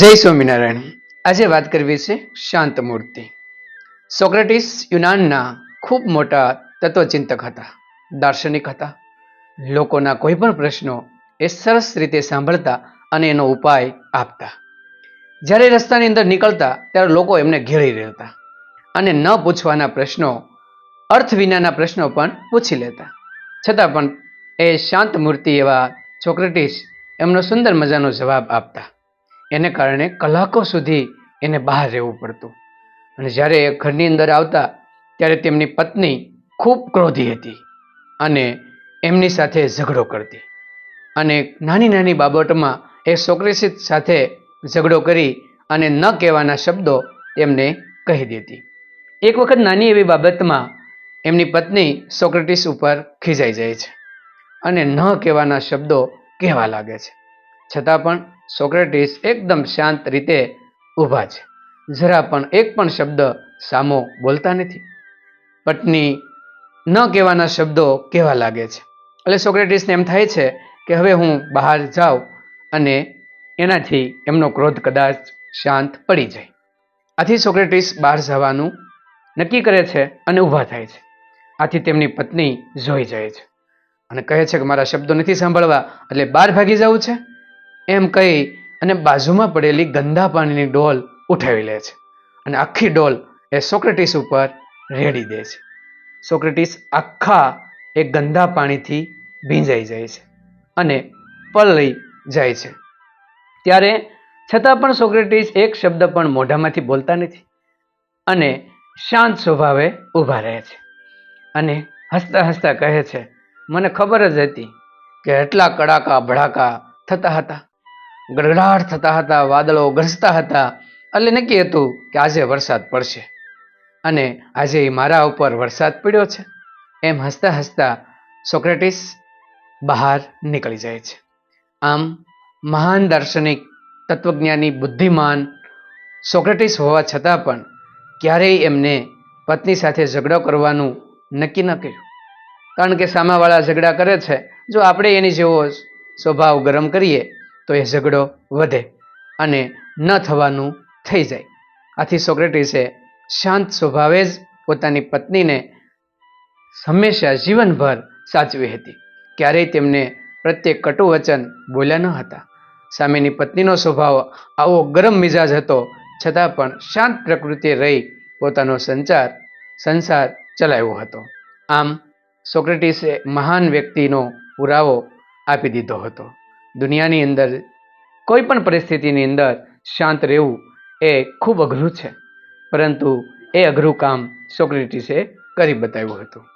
જય સ્વામિનારાયણ. આજે વાત કરવી છે શાંત મૂર્તિ સોક્રેટિસ યુનાનના ખૂબ મોટા તત્વચિંતક હતા, દાર્શનિક હતા. લોકોના કોઈ પણ પ્રશ્નો એ સરસ રીતે સાંભળતા અને એનો ઉપાય આપતા. જ્યારે રસ્તાની અંદર નીકળતા ત્યારે લોકો એમને ઘેરી રહેતા અને ન પૂછવાના પ્રશ્નો, અર્થ વિનાના પ્રશ્નો પણ પૂછી લેતા. છતાં પણ એ શાંત મૂર્તિ એવા સોક્રેટિસ એમનો સુંદર મજાનો જવાબ આપતા. એને કારણે કલાકો સુધી એને બહાર રહેવું પડતું. અને જ્યારે એ ઘરની અંદર આવતા, ત્યારે તેમની પત્ની ખૂબ ક્રોધી હતી અને એમની સાથે ઝઘડો કરતી. અને નાની નાની બાબતમાં એ સોક્રેસિસ સાથે ઝઘડો કરી અને ન કહેવાના શબ્દો એમને કહી દેતી. એક વખત નાની એવી બાબતમાં એમની પત્ની સોક્રેટિસ ઉપર ખીજાઈ જાય છે અને ન કહેવાના શબ્દો કહેવા લાગે છે. છતાં પણ સોક્રેટિસ એકદમ શાંત રીતે ઊભા છે. જરા પણ એક પણ શબ્દ સામો બોલતા નથી. પત્ની ન કહેવાના શબ્દો કહેવા લાગે છે. એટલે સોક્રેટિસને એમ થાય છે કે હવે હું બહાર જાઉં અને એનાથી એમનો ક્રોધ કદાચ શાંત પડી જાય. આથી સોક્રેટિસ બહાર જવાનું નક્કી કરે છે અને ઊભા થાય છે. આથી તેમની પત્ની જોઈ જાય છે. અને કહે છે કે મારા શબ્દો નથી સાંભળવા, એટલે બહાર ભાગી જવું છે? એમ કહી અને બાજુમાં પડેલી ગંદા પાણીની ડોલ ઉઠાવી લે છે. અને આખી ડોલ એ સોક્રેટિસ ઉપર રેડી દે છે. સોક્રેટિસ આખા એ ગંદા પાણીથી ભીંજાઈ જાય છે અને પલળી જાય છે. ત્યારે છતાં પણ સોક્રેટિસ એક શબ્દ પણ મોઢામાંથી બોલતા નથી અને શાંત સ્વભાવે ઊભા રહે છે. અને હસતા હસતા કહે છે, મને ખબર જ હતી કે એટલા કડાકા ભડાકા થતા હતા ગડગડાટ થતા હતા, વાદળો ગરજતા હતા. એટલે નક્કી હતું કે આજે વરસાદ પડશે. અને આજે એ મારા ઉપર વરસાદ પડ્યો છે. એમ હસતા હસતા સોક્રેટિસ બહાર નીકળી જાય છે. આમ મહાન દાર્શનિક, તત્વજ્ઞાની, બુદ્ધિમાન સોક્રેટિસ હોવા છતાં પણ ક્યારેય એમને પત્ની સાથે ઝઘડો કરવાનું નક્કી ન કર્યું. કારણ કે સામાવાળા ઝઘડા કરે છે. જો આપણે એની જેવો સ્વભાવ ગરમ કરીએ તો એ ઝઘડો વધે અને ન થવાનું થઈ જાય. આથી સોક્રેટિસે શાંત સ્વભાવે જ પોતાની પત્નીને હંમેશા જીવનભર સાચવી હતી. ક્યારેય તેમને પ્રત્યે કટુ વચન બોલ્યા ન હતા. સામેની પત્નીનો સ્વભાવ આવો ગરમ મિજાજ હતો, છતાં પણ શાંત પ્રકૃતિએ રહી પોતાનો સંચાર, સંસાર ચલાવ્યો હતો. આમ સોક્રેટિસે મહાન વ્યક્તિનો પુરાવો આપી દીધો હતો. દુનિયાની અંદર, કોઈ પણ પરિસ્થિતિની અંદર શાંત રહેવું એ ખૂબ અઘરું છે. પરંતુ એ અઘરું કામ સોક્રેટિસે કરી બતાવ્યું હતું.